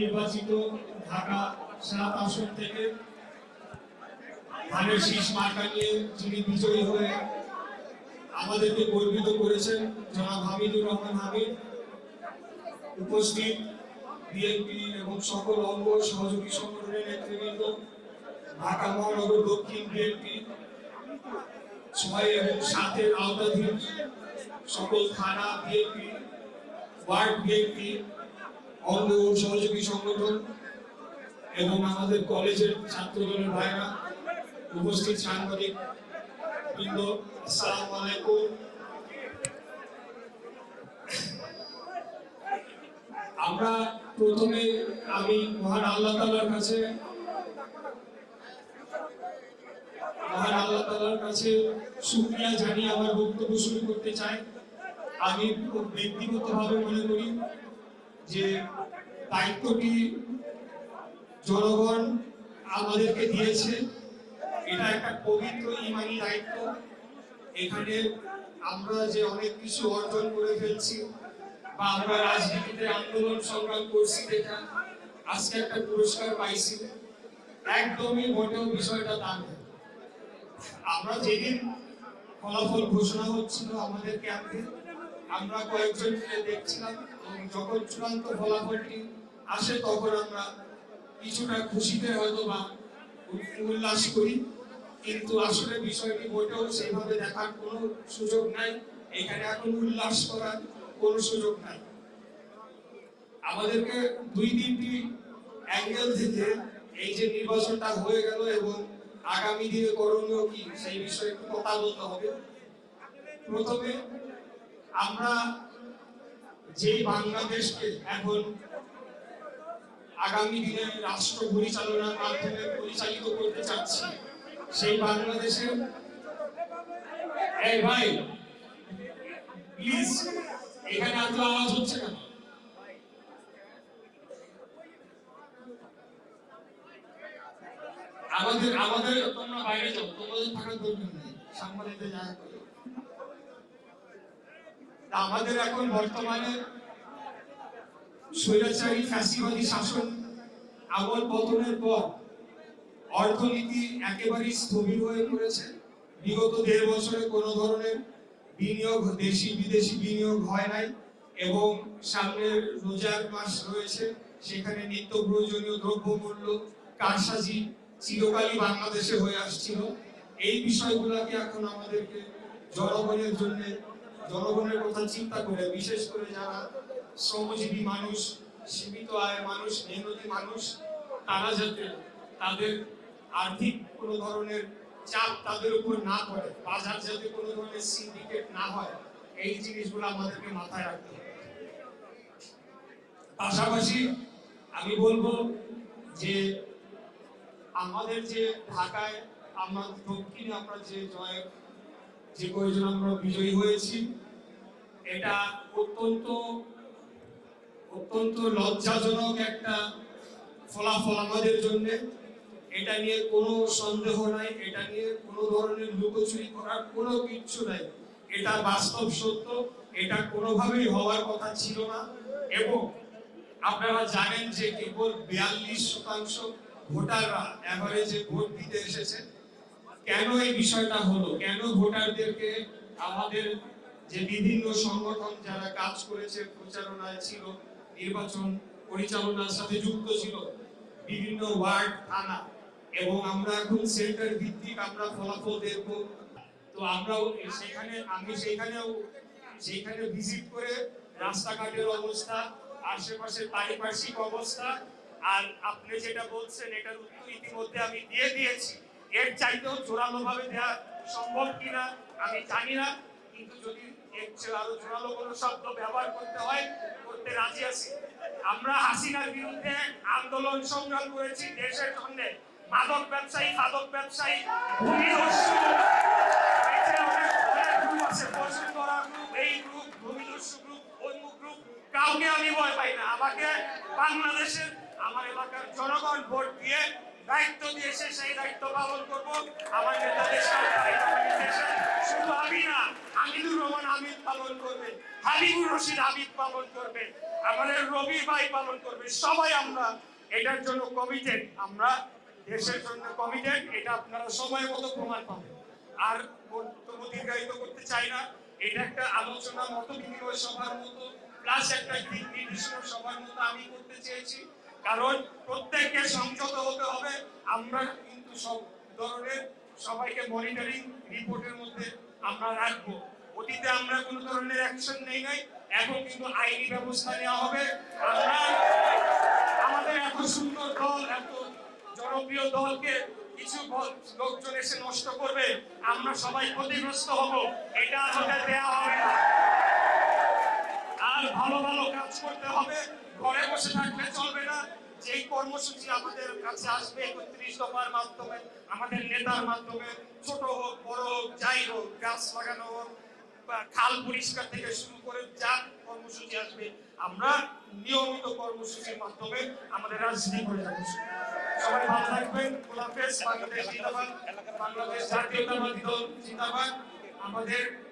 নির্বাচিত ঢাকা সাত আসন থেকে ধানের শীষ মার্কা নিয়ে বিজয়ী হয়ে আমাদেরকে গর্বিত করেছেন, জনাব হামিদুর রহমান হামিদ। উপস্থিত বিএনপি এবং সকল অঙ্গ সহযোগী সংগঠনের নেতৃবৃন্দ, ঢাকা মহানগর দক্ষিণ বিএনপি, ছয় এবং সাতের আওতাধীন সকল থানা বিএনপি ওয়ার্ড বিএনপি অঙ্গ সহযোগী সংগঠন এবং আমাদের কলেজের ছাত্র দলের ভাইরা উপস্থিত সাংবাদিক বৃন্দ, আসসালামু আলাইকুম। আমরা প্রথমে আমি মহান আল্লাহ তাআলার কাছে, মহান আল্লাহ তাআলার কাছে শুকরিয়া জানিয়ে আমার বক্তব্য শুরু করতে চাই। আমি ব্যক্তিগতভাবে মনে করি যে দায়িত্বটি জনগণ আমাদেরকে দিয়েছে। এটা একটা পবিত্র ইমানি দায়িত্ব। এখানে আমরা যে অনেক কিছু অর্জন করে ফেলছি বা আমরা রাজনীতিতে আন্দোলন সংগ্রাম করছি দেখা, আজকে একটা পুরস্কার পাইছি। একদমই মোটেও বিষয়টা তা আমরা যেদিন ফলাফল ঘোষণা হচ্ছিল আমাদের ক্যাম্পে আমরা কয়েকজন মিলে দেখছিলাম এবং যখন চূড়ান্ত ফলাফলটি আসে, তখন আমরা কিছুটা খুশিতে হয়তো বা উল্লাস করি। কিন্তু আসলে বিষয়টি মোটেও সেইভাবে দেখার কোনো সুযোগ নাই। এখানে এখন উল্লাস করার কোনো সুযোগ নাই। আমাদেরকে দুই তিনটি অ্যাঙ্গেল থেকে এই যে নির্বাচনটা হয়ে গেল এবং আগামী দিনে করণীয় কি, সেই বিষয়ে একটু কথা বলতে হবে। প্রথমে আমরা যে বাংলাদেশকে এখন আগামী দিনে রাষ্ট্র পরিচালনার মাধ্যমে পরিচালিত করতে চাচ্ছি, সেই বাংলাদেশের এই ভাই প্লিজ এখানে এত আওয়াজ হচ্ছে না আমাদের আমাদের তোমরা বাইরে যাও, তোমাদের থাকার দরকার নেই। সাংবাদিকদের তা আমাদের এখন বর্তমানে স্বৈরাচারী ফ্যাসিবাদী শাসন আমল পতনের পর অর্থনীতি একেবারেই স্থবির হয়ে পড়েছে। বিগত দেড় বছরে কোনো ধরনের বিনিয়োগ, দেশি বিদেশি বিনিয়োগ হয় নাই এবং সামনের রোজার মাস রয়েছে, সেখানে নিত্য প্রয়োজনীয় দ্রব্যমূল্য, কারসাজি চিরকালই বাংলাদেশে হয়ে আসছিল। এই বিষয়গুলোকে এখন আমাদেরকে জনগণের জন্য জনগণের কথা চিন্তা করে, বিশেষ করে যারা শ্রমজীবী মানুষ, সীমিত আয়ের মানুষ, মেহনতি মানুষ, তারা যাতে তাদের আর্থিক কোনো ধরনের চাপ তাদের উপর না পড়ে, বাজার যাতে কোনো ধরনের সিন্ডিকেট না হয়, এই জিনিসগুলো আমাদেরকে মাথায় রাখতে হবে। পাশাপাশি আমি বলব যে আমাদের যে ঢাকায়, আমরা দক্ষিণে আমরা যে জয় যে কয়েকজন আমরা বিজয়ী হয়েছি, এটা অত্যন্ত অত্যন্ত লজ্জাজনক একটা ফলাফল আমাদের জন্য। এটা নিয়ে কোনো সন্দেহ নাই, এটা নিয়ে কোনো ধরনের লুকোচুরি করার কোনো কিচ্ছু নাই। এটা বাস্তব সত্য, এটা কোনোভাবেই হওয়ার কথা ছিল না। এবং আপনারা জানেন যে কেবল বিয়াল্লিশ শতাংশ ভোটাররা অ্যাভারেজে ভোট দিতে এসেছে। কেন এই বিষয়টা হলো? কেন ভোটারদেরকে আমাদের যে বিভিন্ন সংগঠন যারা কাজ করেছে প্রচারণায় ছিল, নির্বাচন পরিচালনার সাথে যুক্ত ছিল, বিভিন্ন ওয়ার্ড, থানা, এবং আমরা এখন সেন্টার ভিত্তিক আমরা ফলাফল দেখব। তো আমরাও সেখানে, আমি সেখানেও, সেখানে ভিজিট করে রাস্তাঘাটের অবস্থা আশেপাশের পারিপার্শ্বিক অবস্থা, আর আপনি যেটা বলছেন, এটার উত্তর ইতিমধ্যে আমি দিয়ে দিয়েছি। এর চাইতেও জোরালো ভাবে দেওয়া সম্ভব কিনা আমি জানি না, কিন্তু যদি এর আরও জোরালো কোনো শব্দ ব্যবহার করতে হয়, করতে রাজি আছি। আমরা হাসিনার বিরুদ্ধে আন্দোলন সংগ্রাম করেছি দেশের জন্য। মাদক ব্যবসায়ী মাদক ব্যবসায়ী ভূমিদস্যু এই গ্রুপ ভূমিদস্যু গ্রুপ অমুক গ্রুপ কাউকে আমি ভয় পাই না। আমাকে বাংলাদেশের, আমার এলাকার জনগণ ভোট দিয়ে দায়িত্ব দিয়েছে সেই দায়িত্ব পালন করব। আমার নেতা দেশ শুধু আমি না, হামিদুর রহমান হামিদ পালন করবে, হাবিবুর রশিদ হাবিব পালন করবে, আমাদের রবি ভাই পালন করবে। সবাই আমরা, এটার জন্য কমিটেড আমরা দেশের জন্য কমিটেড এটা আপনারা সময় মতো প্রমাণ পাবেন। আর বক্তব্য দীর্ঘায়িত করতে চাই না। এটা একটা আলোচনা মত, বিনিময় সভার মতো প্লাস একটা দিক নির্দেশনা সভার মতো আমি করতে চেয়েছি। কারণ প্রত্যেককে সংযত হতে হবে। আমরা কিন্তু সব ধরনের সবাইকে মনিটরিং রিপোর্টের মধ্যে আমরা রাখব। অতীতে আমরা কোনো ধরনের অ্যাকশন নেই নাই, এখন কিন্তু আইনি ব্যবস্থা নেওয়া হবে। আমরা আমাদের এত সুন্দর দল, এত জনপ্রিয় দলকে কিছু লোকজন এসে নষ্ট করবে। আমরা সবাই ক্ষতিগ্রস্ত হব। এটা হতে দেওয়া হবে না। আর ভালো ভালো কাজ করতে হবে। ঘরে বসে থাকলে চলবে না। যেই কর্মসূচি আমাদের কাছে আসবে একত্রিশ দফার মাধ্যমে, আমাদের নেতার মাধ্যমে, ছোট হোক, বড় হোক, যাই হোক, গাছ লাগানো হোক, বা খাল পরিষ্কার থেকে শুরু করে যা কর্মসূচি আসবে, আমরা নিয়মিত কর্মসূচির মাধ্যমে আমাদের রাজনীতি করে যাব। সবাই ভালো থাকবেন। বাংলাদেশ জিন্দাবাদ। বাংলাদেশ জাতীয়তাবাদী দল জিন্দাবাদ। আমাদের